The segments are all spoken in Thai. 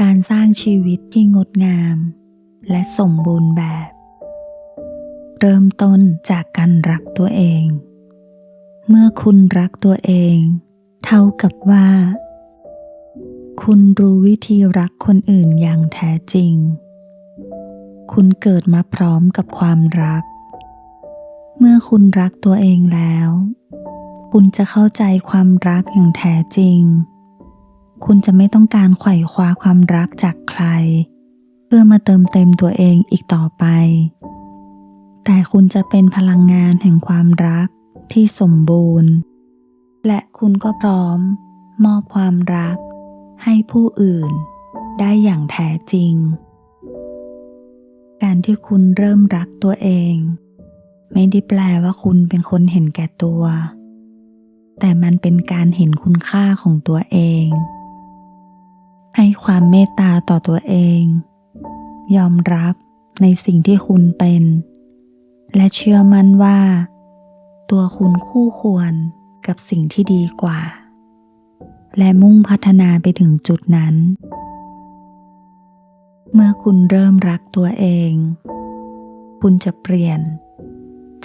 การสร้างชีวิตที่งดงาม และสมบูรณ์แบบ เริ่มต้นจากการรักตัวเอง เมื่อคุณรักตัวเอง เท่ากับว่า คุณรู้วิธีรักคนอื่นอย่างแท้จริง คุณเกิดมาพร้อมกับความรัก เมื่อคุณรักตัวเองแล้ว คุณจะเข้าใจความรักอย่างแท้จริง คุณจะไม่ต้องการไขว่คว้าความรักจากใคร เพื่อมาเติมเต็มตัวเองอีกต่อไป แต่คุณจะเป็นพลังงานแห่งความรักที่สมบูรณ์ และคุณก็พร้อม มอบความรักให้ผู้อื่นได้อย่างแท้จริง การที่คุณเริ่มรักตัวเอง ไม่ได้แปลว่าคุณเป็นคนเห็นแก่ตัว แต่มันเป็นการเห็นคุณค่าของตัวเอง ให้ความเมตตาต่อตัวเอง ยอมรับในสิ่งที่คุณเป็น และเชื่อมั่นว่า ตัวคุณคู่ควรกับสิ่งที่ดีกว่า และมุ่งพัฒนาไปถึงจุดนั้น เมื่อคุณเริ่มรักตัวเอง คุณจะเปลี่ยน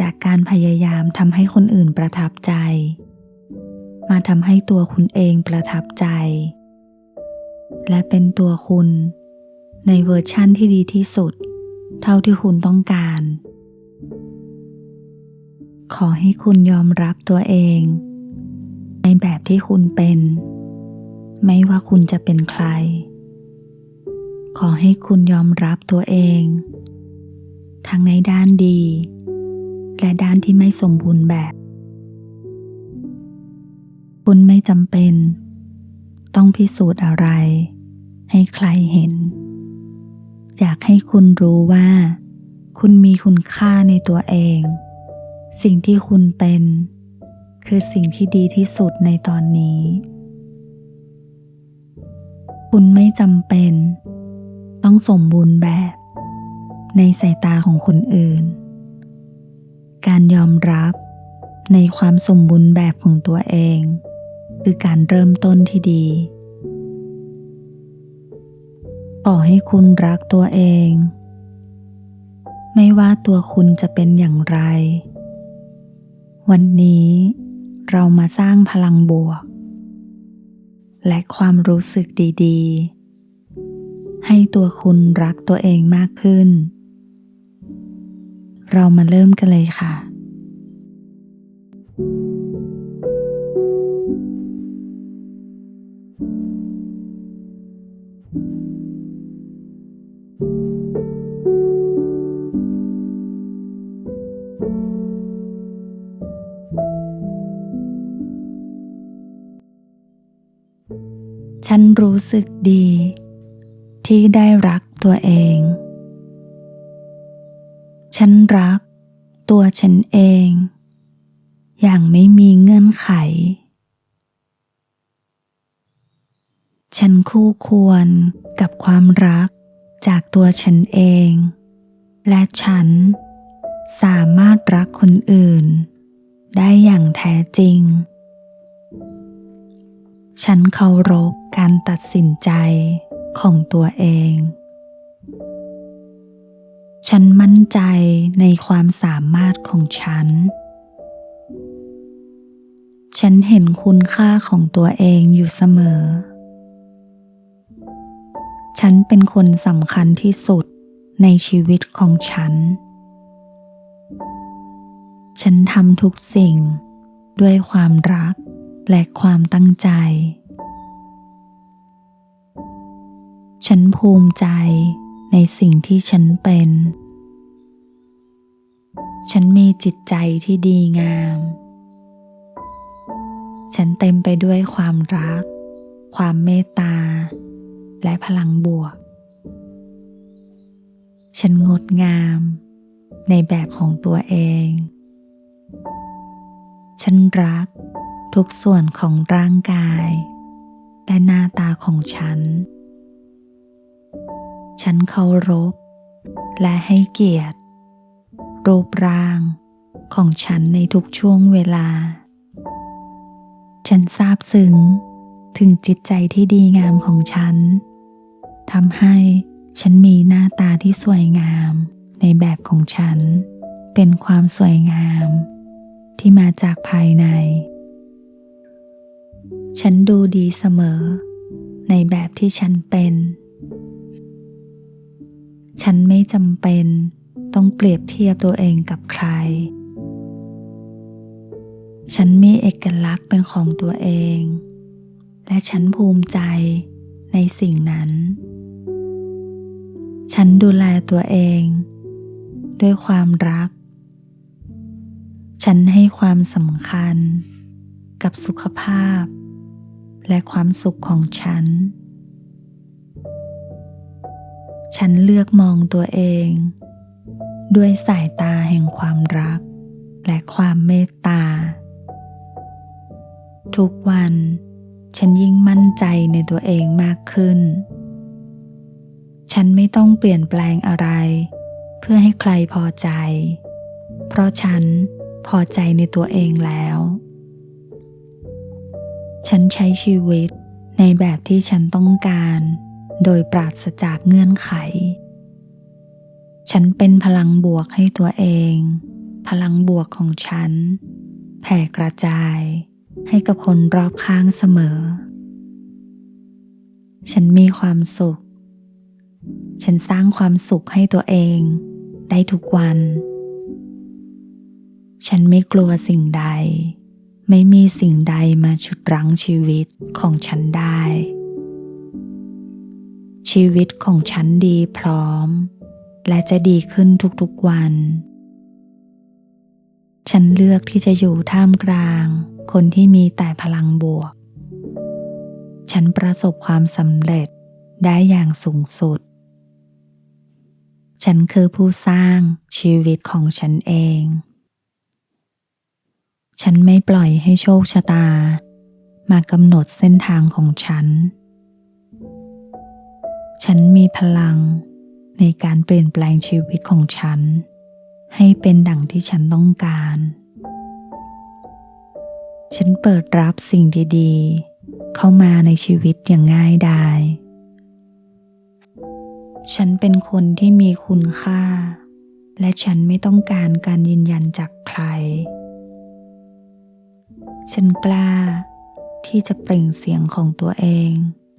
จากการพยายามทำให้คนอื่นประทับใจ มาทำให้ตัวคุณเองประทับใจ และเป็นตัวคุณในเวอร์ชั่นที่ดีที่สุด เท่าที่คุณต้องการ ขอให้คุณยอมรับตัวเอง ในแบบที่คุณเป็น ไม่ว่าคุณจะเป็นใคร ขอให้คุณยอมรับตัวเอง ทั้งในด้านดี และด้านที่ไม่สมบูรณ์แบบ คุณไม่จำเป็น ต้องพิสูจน์อะไร ให้ใครเห็น อยากให้คุณรู้ว่า คุณมีคุณค่าในตัวเอง สิ่งที่คุณเป็น คือสิ่งที่ดีที่สุดในตอนนี้ คุณไม่จำเป็น ต้องสมบูรณ์แบบ ในสายตาของคนอื่น การยอมรับในความสมบูรณ์แบบของตัวเอง คือการเริ่มต้นที่ดีขอให้คุณรักตัวเอง ไม่ว่าตัวคุณจะเป็นอย่างไร วันนี้เรามาสร้างพลังบวก และความรู้สึกดี ๆ ให้ตัวคุณรักตัวเองมากขึ้น เรามาเริ่มกันเลยค่ะ ฉันรู้สึกดี ที่ได้รักตัวเอง ฉันรักตัวฉันเอง อย่างไม่มีเงื่อนไข ฉันคู่ควรกับความรักจากตัวฉันเอง และฉันสามารถรักคนอื่น ได้อย่างแท้จริง ฉันเคารพการตัดสินใจ ของตัวเอง ฉันมั่นใจในความสามารถของฉัน ฉันเห็นคุณค่าของตัวเองอยู่เสมอ ฉันเป็นคนสำคัญที่สุดในชีวิตของฉัน ฉันทำทุกสิ่งด้วยความรักและความตั้งใจ ฉันภูมิใจในสิ่งที่ฉันเป็น ฉันมีจิตใจที่ดีงาม ฉันเต็มไปด้วยความรัก ความเมตตา และพลังบวก ฉันงดงามในแบบของตัวเอง ฉันรักทุกส่วนของร่างกาย และหน้าตาของฉัน ฉันเคารพ และให้เกียรติ รูปร่างของฉันในทุกช่วงเวลา ฉันซาบซึ้งถึงจิตใจที่ดีงามของฉันทำให้ฉันมีหน้าตาที่สวยงามในแบบของฉัน เป็นความสวยงามที่มาจากภายใน ฉันดูดีเสมอในแบบที่ฉันเป็น ฉันไม่จำเป็นต้องเปรียบเทียบตัวเองกับใคร ฉันมีเอกลักษณ์เป็นของตัวเอง และฉันภูมิใจในสิ่งนั้น ฉันดูแลตัวเอง ด้วยความรัก ฉันให้ความสำคัญกับสุขภาพ และความสุขของฉัน ฉันเลือกมองตัวเอง ด้วยสายตาแห่งความรัก และความเมตตา ทุกวันฉันยิ่งมั่นใจในตัวเองมากขึ้น ฉันไม่ต้องเปลี่ยนแปลงอะไร เพื่อให้ใครพอใจ เพราะฉันพอใจในตัวเองแล้ว ฉันใช้ชีวิตในแบบที่ฉันต้องการ โดยปราศจากเงื่อนไข ฉันเป็นพลังบวกให้ตัวเอง พลังบวกของฉัน แผ่กระจายให้กับคนรอบข้างเสมอ ฉันมีความสุข ฉันสร้างความสุขให้ตัวเองได้ทุกวัน ฉันไม่กลัวสิ่งใด ไม่มีสิ่งใดมาฉุดรั้งชีวิตของฉันได้ ชีวิตของฉันดีพร้อม และจะดีขึ้นทุกๆวัน ฉันเลือกที่จะอยู่ท่ามกลาง คนที่มีแต่พลังบวก ฉันประสบความสำเร็จได้อย่างสูงสุด ฉันคือผู้สร้างชีวิตของฉันเอง ฉันไม่ปล่อยให้โชคชะตามากำหนดเส้นทางของฉัน ฉันมีพลังในการเปลี่ยนแปลงชีวิตของฉัน ให้เป็นดั่งที่ฉันต้องการ ฉันเปิดรับสิ่งดีๆ เข้ามาในชีวิตอย่างง่ายดายฉันเป็นคนที่มีคุณค่า และฉันไม่ต้องการการยืนยันจากใคร ฉันกล้าที่จะเปล่งเสียงของตัวเอง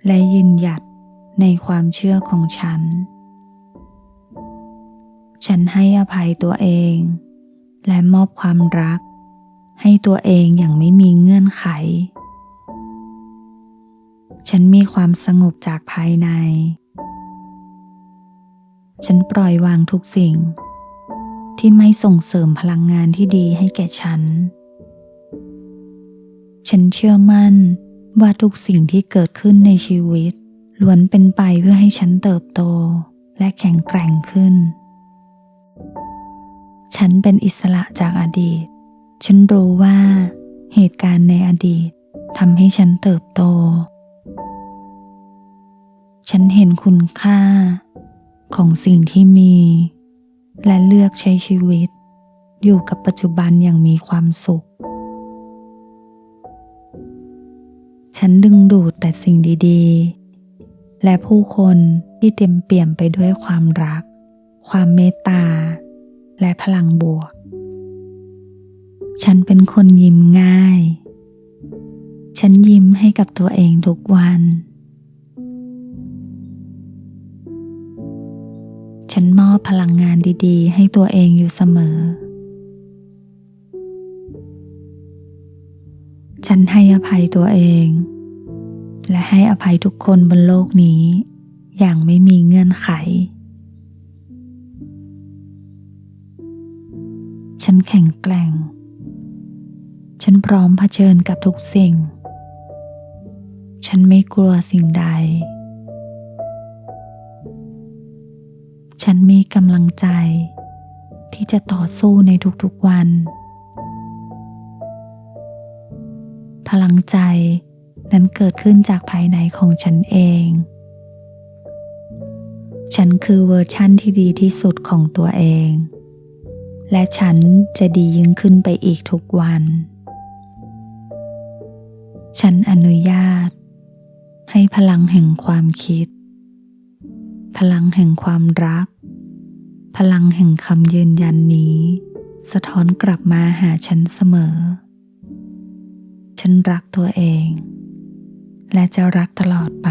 และยืนหยัด ในความเชื่อของฉัน ฉันให้อภัยตัวเอง และมอบความรัก ให้ตัวเองอย่างไม่มีเงื่อนไข ฉันมีความสงบจากภายใน ฉันปล่อยวางทุกสิ่ง ที่ไม่ส่งเสริมพลังงานที่ดีให้แก่ฉัน ฉันเชื่อมั่นว่าทุกสิ่งที่เกิดขึ้นในชีวิต ล้วนเป็นไปเพื่อให้ฉันเติบโตและแข็งแกร่งขึ้น ฉันเป็นอิสระจากอดีต ฉันรู้ว่าเหตุการณ์ในอดีตทำให้ฉันเติบโต ฉันเห็นคุณค่าของสิ่งที่มี และเลือกใช้ชีวิต อยู่กับปัจจุบันอย่างมีความสุข ฉันดึงดูดแต่สิ่งดี ๆ และผู้คนที่เต็มเปี่ยมไปด้วยความรัก ความเมตตา และพลังบวก ฉันเป็นคนยิ้มง่าย ฉันยิ้มให้กับตัวเองทุกวัน ฉันมอบพลังงานดีๆ ให้ตัวเองอยู่เสมอ ฉันให้อภัยตัวเอง และให้อภัยทุกคนบนโลกนี้ อย่างไม่มีเงื่อนไข ฉันแข็งแกร่ง ฉันพร้อมเผชิญกับทุกสิ่ง ฉันไม่กลัวสิ่งใด ฉันมีกำลังใจ ที่จะต่อสู้ในทุกๆวัน พลังใจ นั้นเกิดขึ้นจากภายในของฉันเอง ฉันคือเวอร์ชั่นที่ดีที่สุดของตัวเอง และฉันจะดียิ่งขึ้นไปอีกทุกวัน ฉันอนุญาต ให้พลังแห่งความคิด พลังแห่งความรัก พลังแห่งคำยืนยันนี้ สะท้อนกลับมาหาฉันเสมอ ฉันรักตัวเอง และจะรักตลอดไป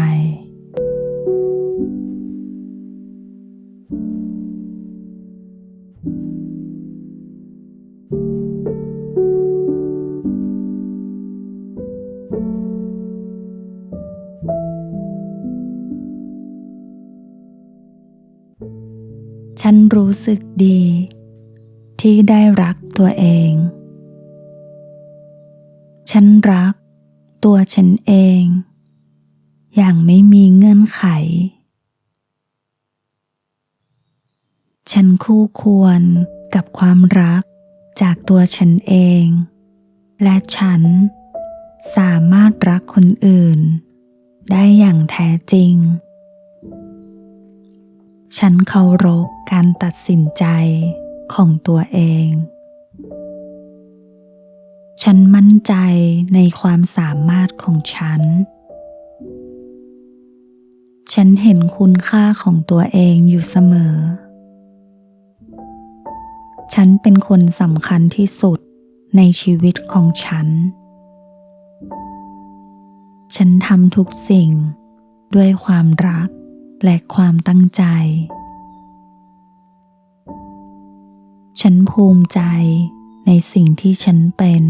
ฉันรู้สึกดี ที่ได้รักตัวเอง ฉันรักตัวฉันเอง อย่างไม่มีเงื่อนไข ฉันคู่ควรกับความรักจากตัวฉันเอง และฉันสามารถรักคนอื่น ได้อย่างแท้จริง ฉันเคารพการตัดสินใจของตัวเอง ฉันมั่นใจในความสามารถของฉัน ฉันเห็นคุณค่าของตัวเองอยู่เสมอ ฉันเป็นคนสำคัญที่สุดในชีวิตของฉัน ฉันทำทุกสิ่งด้วยความรักและความตั้งใจ ฉันภูมิใจในสิ่งที่ฉันเป็น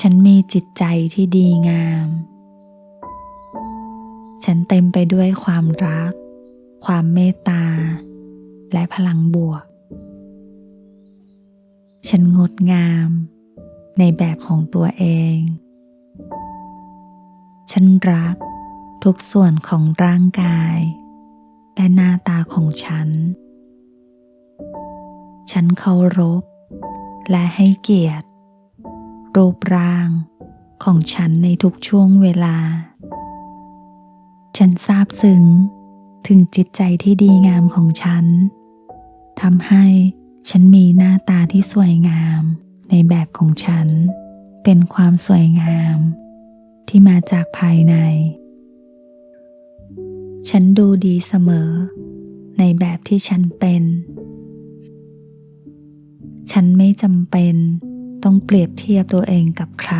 ฉันมีจิตใจที่ดีงาม ฉันเต็มไปด้วยความรัก ความเมตตา และพลังบวก ฉันงดงาม ในแบบของตัวเอง ฉันรักทุกส่วนของร่างกาย และหน้าตาของฉัน ฉันเคารพ และให้เกียรติ รูปร่างของฉันในทุกช่วงเวลา ฉันซาบซึ้ง ถึงจิตใจที่ดีงามของฉันทำให้ฉันมีหน้าตาที่สวยงามในแบบของฉัน เป็นความสวยงาม ที่มาจากภายใน ฉันดูดีเสมอ ในแบบที่ฉันเป็น ฉันไม่จำเป็นต้องเปรียบเทียบตัวเองกับใคร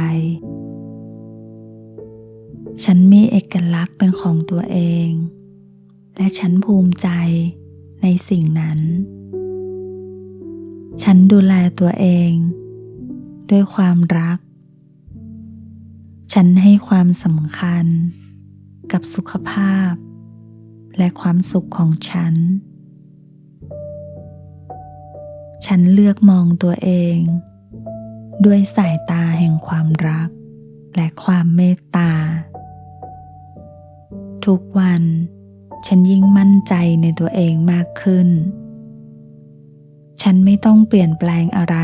ฉันมีเอกลักษณ์เป็นของตัวเอง และฉันภูมิใจในสิ่งนั้น ฉันดูแลตัวเอง ด้วยความรัก ฉันให้ความสำคัญ กับสุขภาพ และความสุขของฉัน ฉันเลือกมองตัวเอง ด้วยสายตาแห่งความรัก และความเมตตา ทุกวัน ฉันยิ่งมั่นใจในตัวเองมากขึ้น ฉันไม่ต้องเปลี่ยนแปลงอะไร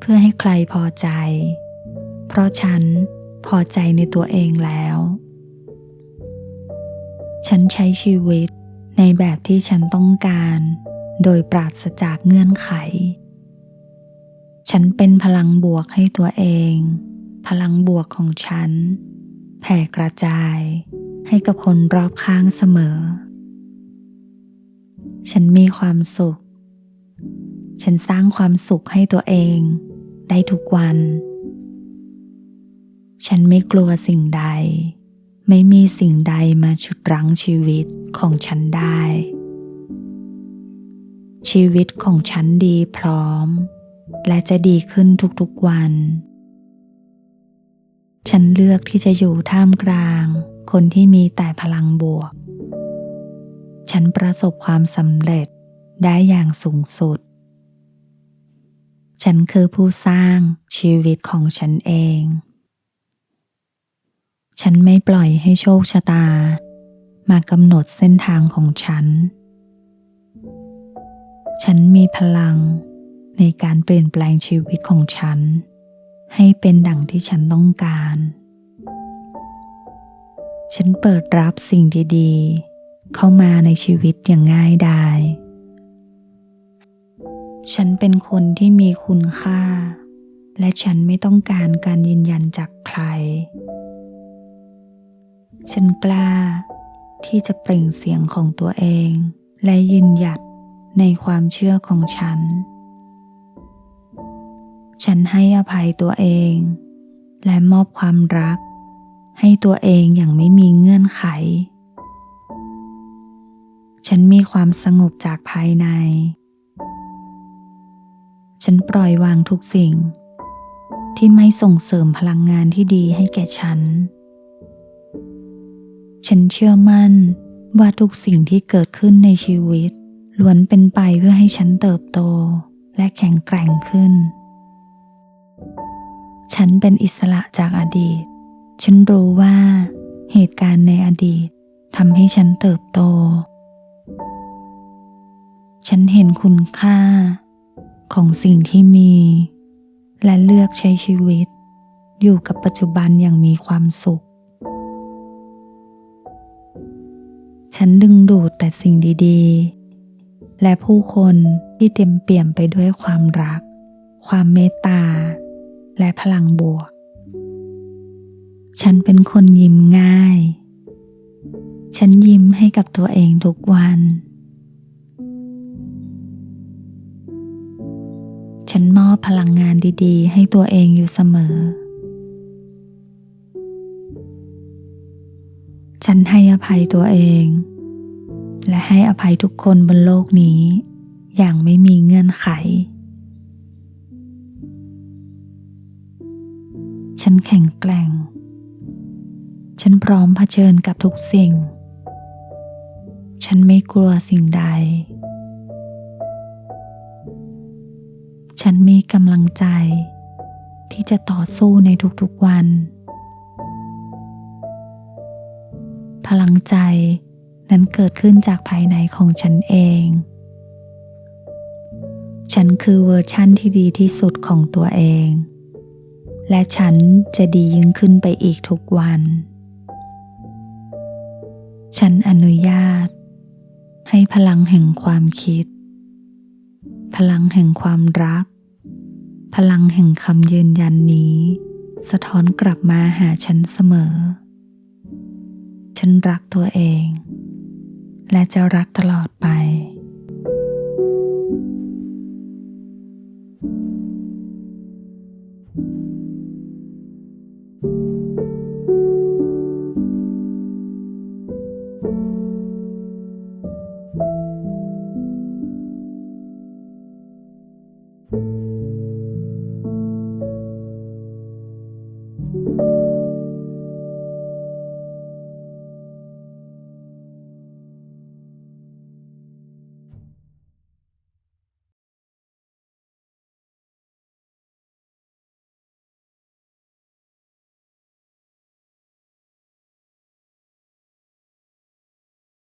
เพื่อให้ใครพอใจ เพราะฉันพอใจในตัวเองแล้ว ฉันใช้ชีวิตในแบบที่ฉันต้องการ โดยปราศจากเงื่อนไข ฉันเป็นพลังบวกให้ตัวเอง พลังบวกของฉัน แผ่กระจาย ให้กับคนรอบข้างเสมอ ฉันมีความสุข ฉันสร้างความสุขให้ตัวเองได้ทุกวัน ฉันไม่กลัวสิ่งใด ไม่มีสิ่งใดมาฉุดรั้งชีวิตของฉันได้ ชีวิตของฉันดีพร้อม และจะดีขึ้นทุกๆวัน ฉันเลือกที่จะอยู่ท่ามกลาง คนที่มีแต่พลังบวก ฉันประสบความสำเร็จได้อย่างสูงสุด ฉันคือผู้สร้างชีวิตของฉันเอง ฉันไม่ปล่อยให้โชคชะตา มากำหนดเส้นทางของฉัน ฉันมีพลังในการเปลี่ยนแปลงชีวิตของฉัน ให้เป็นดังที่ฉันต้องการ ฉันเปิดรับสิ่งดีๆ เข้ามาในชีวิตอย่างง่ายดายฉันเป็นคนที่มีคุณค่า และฉันไม่ต้องการการยืนยันจากใคร ฉันกล้าที่จะเปล่งเสียงของตัวเอง และยืนหยัดในความเชื่อของฉัน ฉันให้อภัยตัวเอง และมอบความรัก ให้ตัวเองอย่างไม่มีเงื่อนไข ฉันมีความสงบจากภายใน ฉันปล่อยวางทุกสิ่ง ที่ไม่ส่งเสริมพลังงานที่ดีให้แก่ฉัน ฉันเชื่อมั่นว่าทุกสิ่งที่เกิดขึ้นในชีวิตล้วนเป็นไปเพื่อให้ฉันเติบโตและแข็งแกร่งขึ้น ฉันเป็นอิสระจากอดีต ฉันรู้ว่าเหตุการณ์ในอดีตทำให้ฉันเติบโต ฉันเห็นคุณค่าของสิ่งที่มี และเลือกใช้ชีวิต อยู่กับปัจจุบันอย่างมีความสุข ฉันดึงดูดแต่สิ่งดีๆ และผู้คนที่เต็มเปี่ยมไปด้วยความรัก ความเมตตา และพลังบวก ฉันเป็นคนยิ้มง่าย ฉันยิ้มให้กับตัวเองทุกวัน ฉันมอบพลังงานดีๆ ให้ตัวเองอยู่เสมอ ฉันให้อภัยตัวเอง และให้อภัยทุกคนบนโลกนี้ อย่างไม่มีเงื่อนไขฉันแข็งแกร่ง ฉันพร้อมเผชิญกับทุกสิ่ง ฉันไม่กลัวสิ่งใด ฉันมีกำลังใจ ที่จะต่อสู้ในทุกๆวัน พลังใจนั้นเกิดขึ้นจากภายในของฉันเอง ฉันคือเวอร์ชั่นที่ดีที่สุดของตัวเองและฉันจะดียิ่งขึ้นไปอีกทุกวัน ฉันอนุญาต ให้พลังแห่งความคิด พลังแห่งความรัก พลังแห่งคำยืนยันนี้ สะท้อนกลับมาหาฉันเสมอ ฉันรักตัวเอง และจะรักตลอดไป